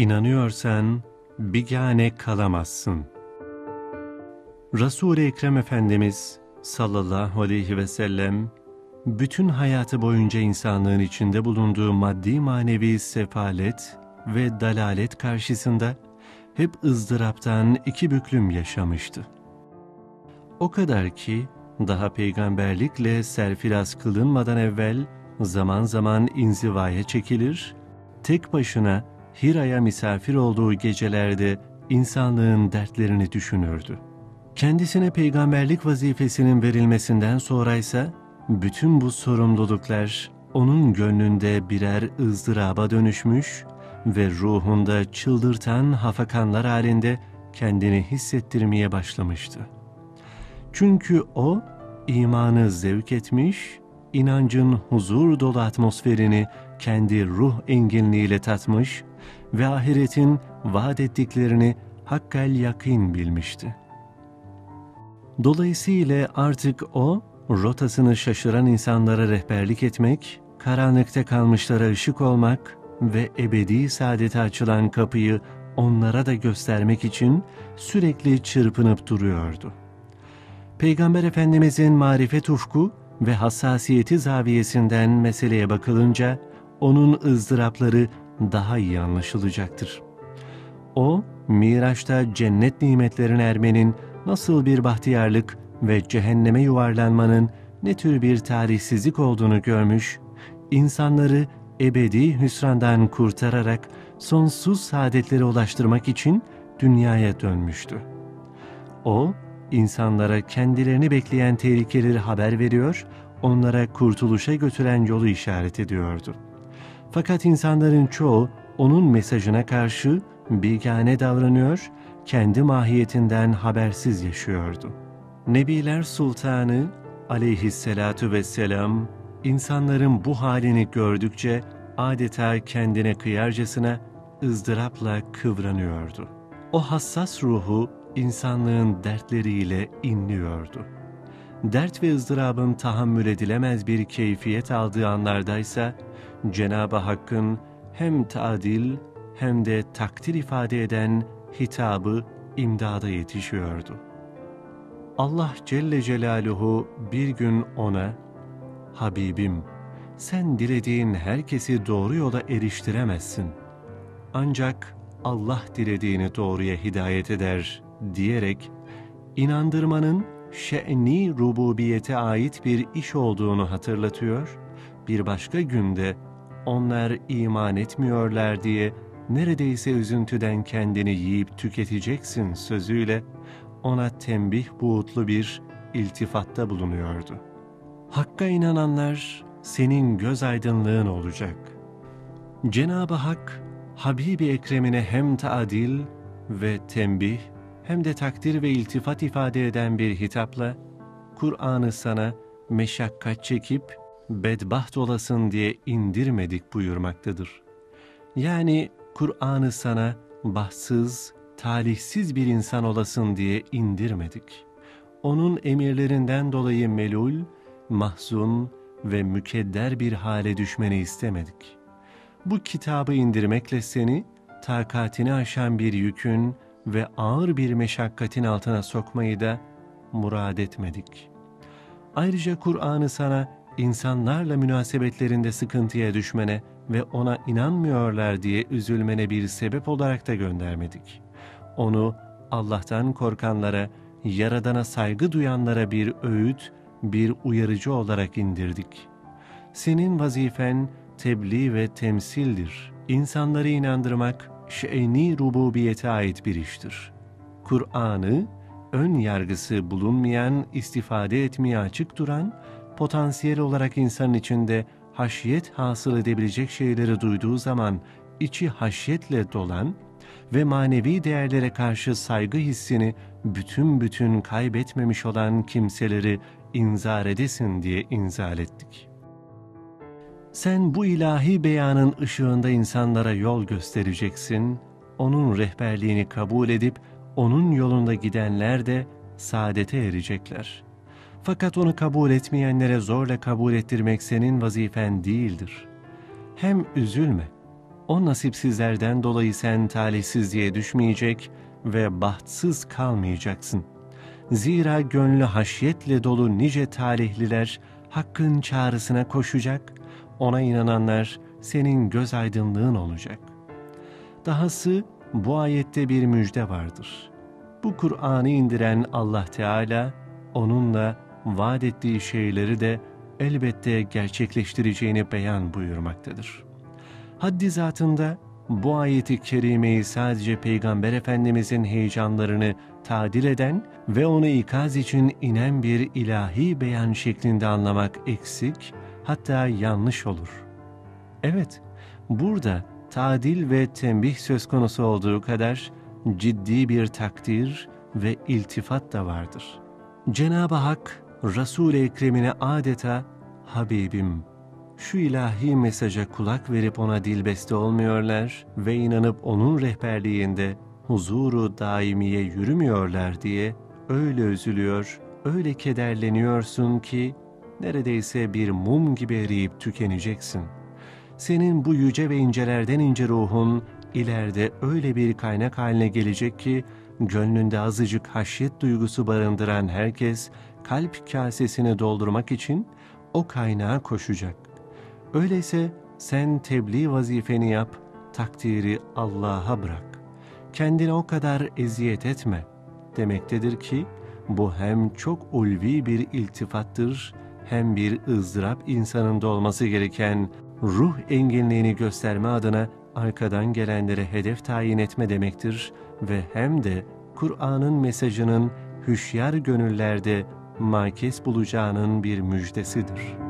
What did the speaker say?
İnanıyorsan bigane kalamazsın. Resul-i Ekrem Efendimiz sallallahu aleyhi ve sellem bütün hayatı boyunca insanlığın içinde bulunduğu maddi manevi sefalet ve dalalet karşısında hep ızdıraptan iki büklüm yaşamıştı. O kadar ki daha peygamberlikle serfiraz kılınmadan evvel zaman zaman inzivaya çekilir, tek başına Hira'ya misafir olduğu gecelerde insanlığın dertlerini düşünürdü. Kendisine peygamberlik vazifesinin verilmesinden sonra ise bütün bu sorumluluklar onun gönlünde birer ızdıraba dönüşmüş ve ruhunda çıldırtan hafakanlar halinde kendini hissettirmeye başlamıştı. Çünkü o imanı zevk etmiş, inancın huzur dolu atmosferini kendi ruh enginliğiyle tatmış ve ahiretin vaat ettiklerini hakkal yakin bilmişti. Dolayısıyla artık o, rotasını şaşıran insanlara rehberlik etmek, karanlıkta kalmışlara ışık olmak ve ebedi saadete açılan kapıyı onlara da göstermek için sürekli çırpınıp duruyordu. Peygamber Efendimizin marifet ufku ve hassasiyeti zaviyesinden meseleye bakılınca onun ızdırapları daha iyi anlaşılacaktır. O, Miraç'ta cennet nimetlerine ermenin nasıl bir bahtiyarlık ve cehenneme yuvarlanmanın ne tür bir tarihsizlik olduğunu görmüş, insanları ebedi hüsrandan kurtararak sonsuz saadetlere ulaştırmak için dünyaya dönmüştü. O, insanlara kendilerini bekleyen tehlikeleri haber veriyor, onlara kurtuluşa götüren yolu işaret ediyordu. Fakat insanların çoğu onun mesajına karşı bilgane davranıyor, kendi mahiyetinden habersiz yaşıyordu. Nebiler Sultanı aleyhisselatu vesselam, insanların bu halini gördükçe adeta kendine kıyarcasına ızdırapla kıvranıyordu. O hassas ruhu insanlığın dertleriyle inliyordu. Dert ve ızdırabın tahammül edilemez bir keyfiyet aldığı anlardaysa, Cenab-ı Hakk'ın hem tadil hem de takdir ifade eden hitabı imdada yetişiyordu. Allah Celle Celaluhu bir gün ona, Habibim, sen dilediğin herkesi doğru yola eriştiremezsin. Ancak Allah dilediğini doğruya hidayet eder diyerek, inandırmanın şe'ni rububiyete ait bir iş olduğunu hatırlatıyor, bir başka günde onlar iman etmiyorlar diye neredeyse üzüntüden kendini yiyip tüketeceksin sözüyle ona tembih buğutlu bir iltifatta bulunuyordu. Hakka inananlar senin göz aydınlığın olacak. Cenab-ı Hak, Habibi Ekrem'ine hem taadil ve tembih hem de takdir ve iltifat ifade eden bir hitapla, Kur'an'ı sana meşakkat çekip bedbaht olasın diye indirmedik buyurmaktadır. Yani Kur'an'ı sana bahtsız, talihsiz bir insan olasın diye indirmedik. Onun emirlerinden dolayı melul, mahzun ve mükedder bir hale düşmeni istemedik. Bu kitabı indirmekle seni, takatini aşan bir yükün ve ağır bir meşakkatin altına sokmayı da murad etmedik. Ayrıca Kur'an'ı sana insanlarla münasebetlerinde sıkıntıya düşmene ve ona inanmıyorlar diye üzülmene bir sebep olarak da göndermedik. Onu Allah'tan korkanlara, Yaradan'a saygı duyanlara bir öğüt, bir uyarıcı olarak indirdik. Senin vazifen tebliğ ve temsildir. İnsanları inandırmak, şe'ni rububiyete ait bir iştir. Kur'an'ı, ön yargısı bulunmayan, istifade etmeye açık duran, potansiyel olarak insanın içinde haşyet hasıl edebilecek şeyleri duyduğu zaman içi haşyetle dolan ve manevi değerlere karşı saygı hissini bütün bütün kaybetmemiş olan kimseleri inzar edesin diye inzal ettik. Sen bu ilahi beyanın ışığında insanlara yol göstereceksin, onun rehberliğini kabul edip onun yolunda gidenler de saadete erecekler. Fakat onu kabul etmeyenlere zorla kabul ettirmek senin vazifen değildir. Hem üzülme, o nasipsizlerden dolayı sen talihsizliğe düşmeyecek ve bahtsız kalmayacaksın. Zira gönlü haşyetle dolu nice talihliler Hakk'ın çağrısına koşacak, ona inananlar senin göz aydınlığın olacak. Dahası bu ayette bir müjde vardır. Bu Kur'an'ı indiren Allah Teala onunla vaat ettiği şeyleri de elbette gerçekleştireceğini beyan buyurmaktadır. Haddi zatında bu ayeti kerimeyi sadece Peygamber Efendimizin heyecanlarını tadil eden ve onu ikaz için inen bir ilahi beyan şeklinde anlamak eksik, hatta yanlış olur. Evet, burada tadil ve tembih söz konusu olduğu kadar ciddi bir takdir ve iltifat da vardır. Cenab-ı Hak, Resul-i Ekrem'ine adeta Habibim, şu ilahi mesaja kulak verip ona dilbeste olmuyorlar ve inanıp onun rehberliğinde huzuru daimiye yürümüyorlar diye öyle üzülüyor, öyle kederleniyorsun ki neredeyse bir mum gibi eriyip tükeneceksin. Senin bu yüce ve incelerden ince ruhun ileride öyle bir kaynak haline gelecek ki gönlünde azıcık haşyet duygusu barındıran herkes kalp kasesini doldurmak için o kaynağa koşacak. Öyleyse sen tebliğ vazifeni yap, takdiri Allah'a bırak. Kendine o kadar eziyet etme demektedir ki bu hem çok ulvi bir iltifattır hem bir ızdırap insanında olması gereken ruh enginliğini gösterme adına arkadan gelenlere hedef tayin etme demektir ve hem de Kur'an'ın mesajının hüşyar gönüllerde makes bulacağının bir müjdesidir.''